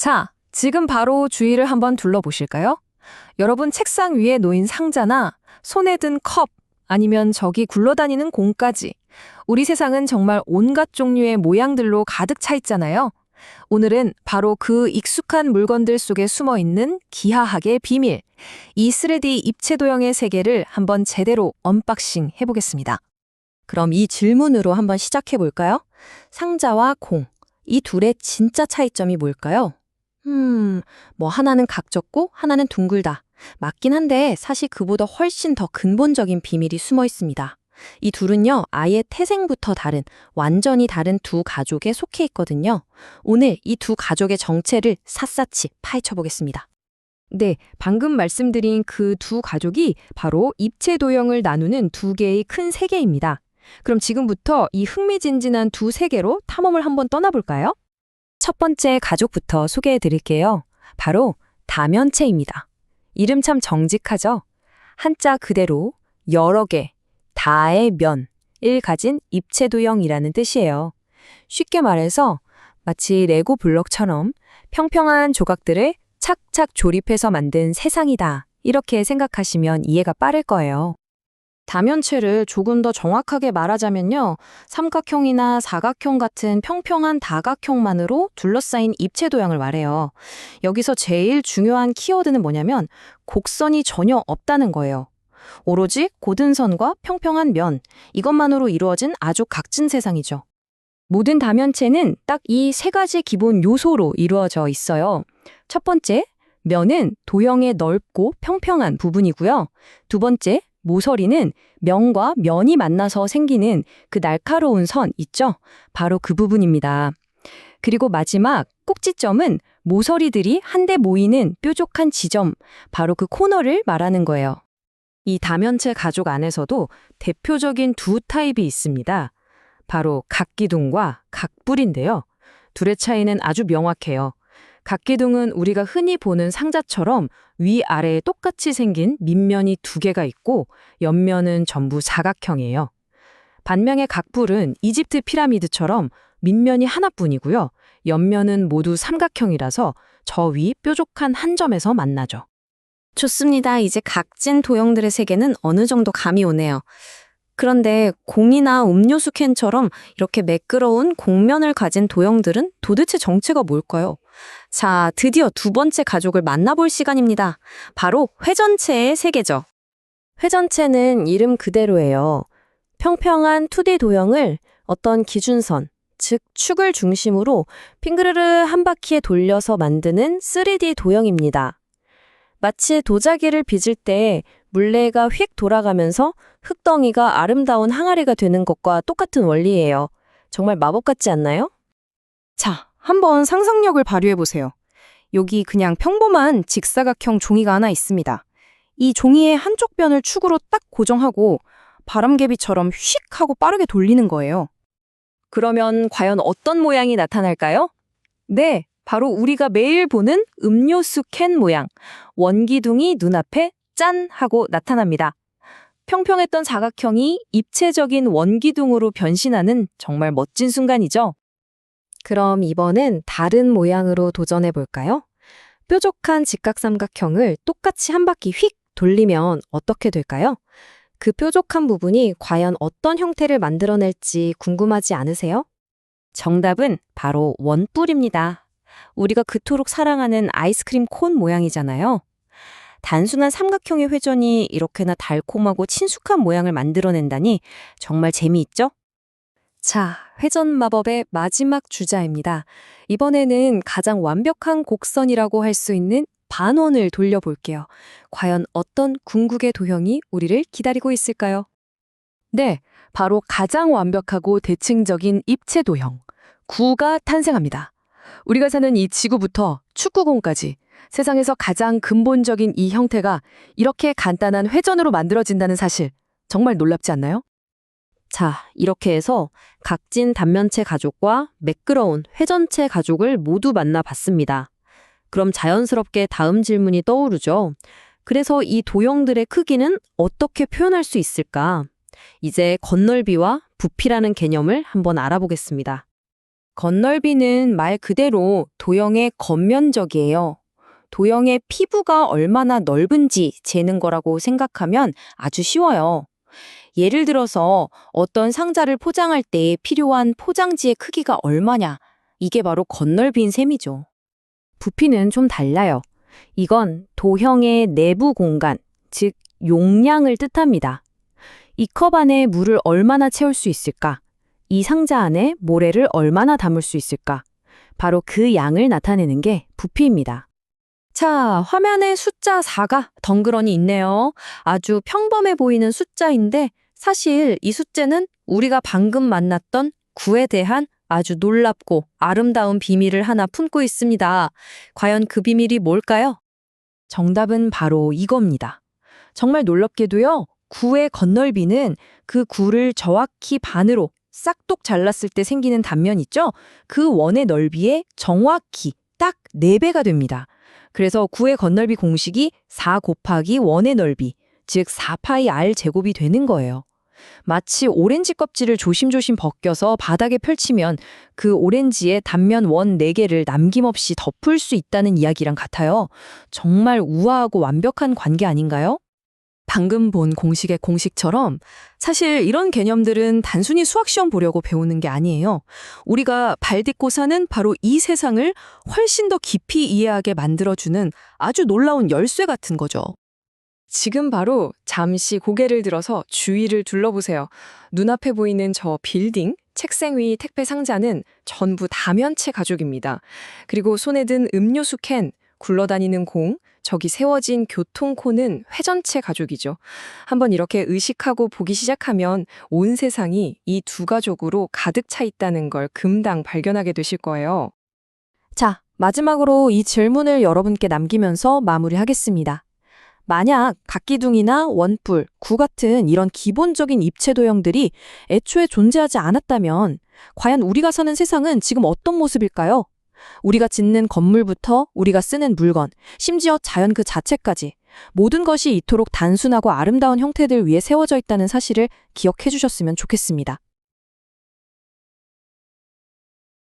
자, 지금 바로 주위를 한번 둘러보실까요? 여러분 책상 위에 놓인 상자나 손에 든 컵, 아니면 저기 굴러다니는 공까지. 우리 세상은 정말 온갖 종류의 모양들로 가득 차 있잖아요. 오늘은 바로 그 익숙한 물건들 속에 숨어 있는 기하학의 비밀, 이 3D 입체 도형의 세계를 한번 제대로 언박싱 해보겠습니다. 그럼 이 질문으로 한번 시작해 볼까요? 상자와 공. 이 둘의 진짜 차이점이 뭘까요? 음, 뭐 하나는 각졌고 하나는 둥글다. 맞긴 한데 사실 그보다 훨씬 더 근본적인 비밀이 숨어 있습니다. 이 둘은요, 아예 태생부터 다른, 완전히 다른 두 가족에 속해 있거든요. 오늘 이 두 가족의 정체를 샅샅이 파헤쳐 보겠습니다. 네, 방금 말씀드린 그 두 가족이 바로 입체 도형을 나누는 두 개의 큰 세계입니다. 그럼 지금부터 이 흥미진진한 두 세계로 탐험을 한번 떠나볼까요? 첫 번째 가족부터 소개해 드릴게요. 바로 다면체입니다. 이름 참 정직하죠? 한자 그대로 여러 개, 다의 면을 가진 입체 도형이라는 뜻이에요. 쉽게 말해서 마치 레고 블록처럼 평평한 조각들을 착착 조립해서 만든 세상이다. 이렇게 생각하시면 이해가 빠를 거예요. 다면체를 조금 더 정확하게 말하자면요. 삼각형이나 사각형 같은 평평한 다각형만으로 둘러싸인 입체 도형을 말해요. 여기서 제일 중요한 키워드는 뭐냐면 곡선이 전혀 없다는 거예요. 오로지 고든 선과 평평한 면, 이것만으로 이루어진 아주 각진 세상이죠. 모든 다면체는 딱 이 세 가지 기본 요소로 이루어져 있어요. 첫 번째, 면은 도형의 넓고 평평한 부분이고요. 두 번째, 모서리는 면과 면이 만나서 생기는 그 날카로운 선 있죠? 바로 그 부분입니다. 그리고 마지막 꼭지점은 모서리들이 한데 모이는 뾰족한 지점, 바로 그 코너를 말하는 거예요. 이 다면체 가족 안에서도 대표적인 두 타입이 있습니다. 바로 각기둥과 각불인데요. 둘의 차이는 아주 명확해요. 각 기둥은 우리가 흔히 보는 상자처럼 위아래에 똑같이 생긴 밑면이 두 개가 있고 옆면은 전부 사각형이에요. 반면에 각불은 이집트 피라미드처럼 밑면이 하나뿐이고요. 옆면은 모두 삼각형이라서 저 위 뾰족한 한 점에서 만나죠. 좋습니다. 이제 각진 도형들의 세계는 어느 정도 감이 오네요. 그런데 공이나 음료수 캔처럼 이렇게 매끄러운 공면을 가진 도형들은 도대체 정체가 뭘까요? 자, 드디어 두 번째 가족을 만나볼 시간입니다. 바로 회전체의 세계죠. 회전체는 이름 그대로예요. 평평한 2D 도형을 어떤 기준선, 즉 축을 중심으로 핑그르르 한 바퀴에 돌려서 만드는 3D 도형입니다. 마치 도자기를 빚을 때 물레가 휙 돌아가면서 흙덩이가 아름다운 항아리가 되는 것과 똑같은 원리예요. 정말 마법 같지 않나요? 자, 한번 상상력을 발휘해 보세요. 여기 그냥 평범한 직사각형 종이가 하나 있습니다. 이 종이의 한쪽 변을 축으로 딱 고정하고 바람개비처럼 휙 하고 빠르게 돌리는 거예요. 그러면 과연 어떤 모양이 나타날까요? 네, 바로 우리가 매일 보는 음료수 캔 모양. 원기둥이 눈앞에 짠 하고 나타납니다. 평평했던 사각형이 입체적인 원기둥으로 변신하는 정말 멋진 순간이죠. 그럼 이번엔 다른 모양으로 도전해 볼까요? 뾰족한 직각삼각형을 똑같이 한 바퀴 휙 돌리면 어떻게 될까요? 그 뾰족한 부분이 과연 어떤 형태를 만들어낼지 궁금하지 않으세요? 정답은 바로 원뿔입니다. 우리가 그토록 사랑하는 아이스크림 콘 모양이잖아요. 단순한 삼각형의 회전이 이렇게나 달콤하고 친숙한 모양을 만들어낸다니 정말 재미있죠? 자, 회전 마법의 마지막 주자입니다. 이번에는 가장 완벽한 곡선이라고 할 수 있는 반원을 돌려볼게요. 과연 어떤 궁극의 도형이 우리를 기다리고 있을까요? 네, 바로 가장 완벽하고 대칭적인 입체 도형, 구가 탄생합니다. 우리가 사는 이 지구부터 축구공까지 세상에서 가장 근본적인 이 형태가 이렇게 간단한 회전으로 만들어진다는 사실 정말 놀랍지 않나요? 자, 이렇게 해서 각진 단면체 가족과 매끄러운 회전체 가족을 모두 만나봤습니다. 그럼 자연스럽게 다음 질문이 떠오르죠. 그래서 이 도형들의 크기는 어떻게 표현할 수 있을까? 이제 건널비와 부피라는 개념을 한번 알아보겠습니다. 건널비는 말 그대로 도형의 겉면적이에요. 도형의 피부가 얼마나 넓은지 재는 거라고 생각하면 아주 쉬워요. 예를 들어서 어떤 상자를 포장할 때 필요한 포장지의 크기가 얼마냐. 이게 바로 건널비인 셈이죠. 부피는 좀 달라요. 이건 도형의 내부 공간, 즉 용량을 뜻합니다. 이 컵 안에 물을 얼마나 채울 수 있을까? 이 상자 안에 모래를 얼마나 담을 수 있을까? 바로 그 양을 나타내는 게 부피입니다. 자, 화면에 숫자 4가 덩그러니 있네요. 아주 평범해 보이는 숫자인데 사실 이 숫자는 우리가 방금 만났던 구에 대한 아주 놀랍고 아름다운 비밀을 하나 품고 있습니다. 과연 그 비밀이 뭘까요? 정답은 바로 이겁니다. 정말 놀랍게도요, 구의 건널비는 그 구를 정확히 반으로 싹둑 잘랐을 때 생기는 단면 있죠? 그 원의 넓이에 정확히 딱 4배가 됩니다. 그래서 구의 건널비 공식이 4 곱하기 원의 넓이, 즉 4파이 r 제곱이 되는 거예요. 마치 오렌지 껍질을 조심조심 벗겨서 바닥에 펼치면 그 오렌지의 단면 원 4개를 남김없이 덮을 수 있다는 이야기랑 같아요. 정말 우아하고 완벽한 관계 아닌가요? 방금 본 공식의 공식처럼 사실 이런 개념들은 단순히 수학시험 보려고 배우는 게 아니에요. 우리가 발 딛고 사는 바로 이 세상을 훨씬 더 깊이 이해하게 만들어주는 아주 놀라운 열쇠 같은 거죠. 지금 바로 잠시 고개를 들어서 주위를 둘러보세요. 눈앞에 보이는 저 빌딩, 책상 위 택배 상자는 전부 다면체 가죽입니다. 그리고 손에 든 음료수 캔, 굴러다니는 공, 저기 세워진 교통코는 회전체 가죽이죠. 한번 이렇게 의식하고 보기 시작하면 온 세상이 이 두 가족으로 가득 차 있다는 걸 금방 발견하게 되실 거예요. 자, 마지막으로 이 질문을 여러분께 남기면서 마무리하겠습니다. 만약 각기둥이나 원뿔, 구 같은 이런 기본적인 입체 도형들이 애초에 존재하지 않았다면 과연 우리가 사는 세상은 지금 어떤 모습일까요? 우리가 짓는 건물부터 우리가 쓰는 물건, 심지어 자연 그 자체까지 모든 것이 이토록 단순하고 아름다운 형태들 위에 세워져 있다는 사실을 기억해 주셨으면 좋겠습니다.